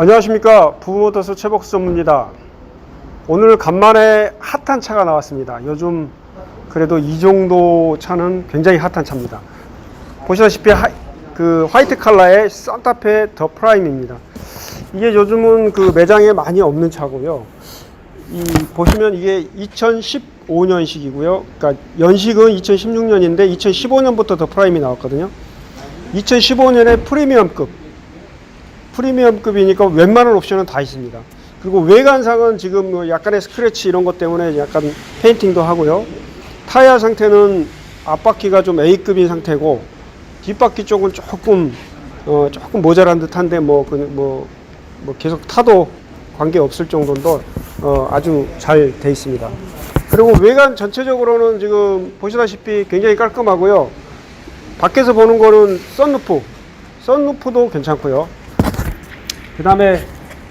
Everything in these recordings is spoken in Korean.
안녕하십니까. 부모더스 최복수 전무입니다. 오늘 간만에 핫한 차가 나왔습니다. 요즘 그래도 이 정도 차는 굉장히 핫한 차입니다. 보시다시피 하, 그 화이트 컬러의 산타페 더 프라임입니다. 이게 요즘은 그 매장에 많이 없는 차고요. 이 보시면 이게 2015년식이고요. 그러니까 연식은 2016년인데 2015년부터 더 프라임이 나왔거든요. 2015년에 프리미엄급 프리미엄급이니까 웬만한 옵션은 다 있습니다. 그리고 외관상은 지금 뭐 약간의 스크래치 이런 것 때문에 약간 페인팅도 하고요. 타이어 상태는 앞바퀴가 좀 A급인 상태고 뒷바퀴 쪽은 조금 어 조금 모자란 듯한데 뭐 그 뭐 뭐 계속 타도 관계 없을 정도인데 어 아주 잘 돼 있습니다. 그리고 외관 전체적으로는 지금 보시다시피 굉장히 깔끔하고요. 밖에서 보는 거는 썬루프, 썬루프도 괜찮고요. 그 다음에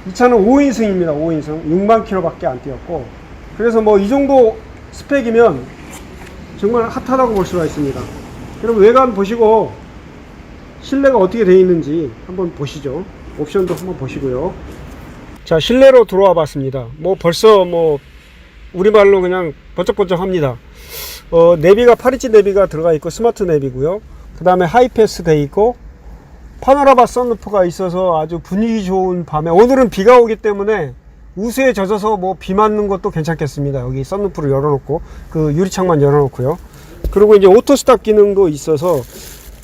이 차는 5인승입니다. 5인승. 6만 킬로밖에 안 뛰었고. 그래서 뭐 이 정도 스펙이면 정말 핫하다고 볼 수가 있습니다. 그럼 외관 보시고 실내가 어떻게 되어 있는지 한번 보시죠. 옵션도 한번 보시고요. 자, 실내로 들어와 봤습니다. 뭐 벌써 뭐 우리말로 그냥 번쩍번쩍 합니다. 어, 내비가 8인치 내비가 들어가 있고 스마트 내비고요. 그 다음에 하이패스 돼 있고 파노라마 선루프가 있어서 아주 분위기 좋은 밤에 오늘은 비가 오기 때문에 우수에 젖어서 뭐 비 맞는 것도 괜찮겠습니다. 여기 선루프를 열어놓고 그 유리창만 열어놓고요. 그리고 이제 오토 스탑 기능도 있어서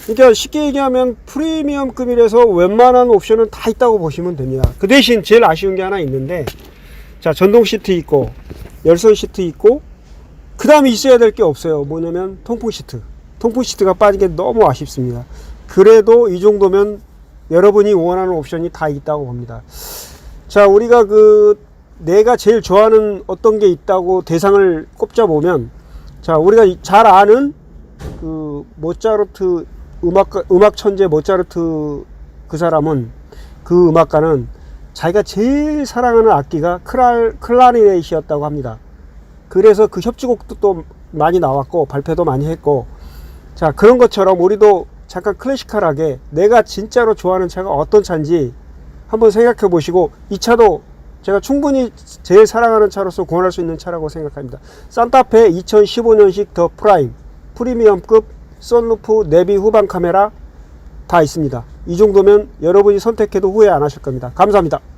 그러니까 쉽게 얘기하면 프리미엄급이라서 웬만한 옵션은 다 있다고 보시면 됩니다. 그 대신 제일 아쉬운 게 하나 있는데 자 전동 시트 있고 열선 시트 있고 그 다음에 있어야 될 게 없어요. 뭐냐면 통풍 시트. 통풍 시트가 빠진 게 너무 아쉽습니다. 그래도 이 정도면 여러분이 원하는 옵션이 다 있다고 봅니다. 자, 우리가 그 내가 제일 좋아하는 어떤 게 있다고 대상을 꼽자 보면 자, 우리가 이- 잘 아는 그 모차르트 음악 음악 천재 모차르트 그 사람은 그 음악가는 자기가 제일 사랑하는 악기가 클랄, 클라리넷이었다고 합니다. 그래서 그 협주곡도 또 많이 나왔고 발표도 많이 했고 자 그런 것처럼 우리도 잠깐 클래시컬하게 내가 진짜로 좋아하는 차가 어떤 차인지 한번 생각해 보시고 이 차도 제가 충분히 제일 사랑하는 차로서 권할 수 있는 차라고 생각합니다. 산타페 2015년식 더 프라임 프리미엄급 썬루프 내비 후방 카메라 다 있습니다. 이 정도면 여러분이 선택해도 후회 안 하실 겁니다. 감사합니다.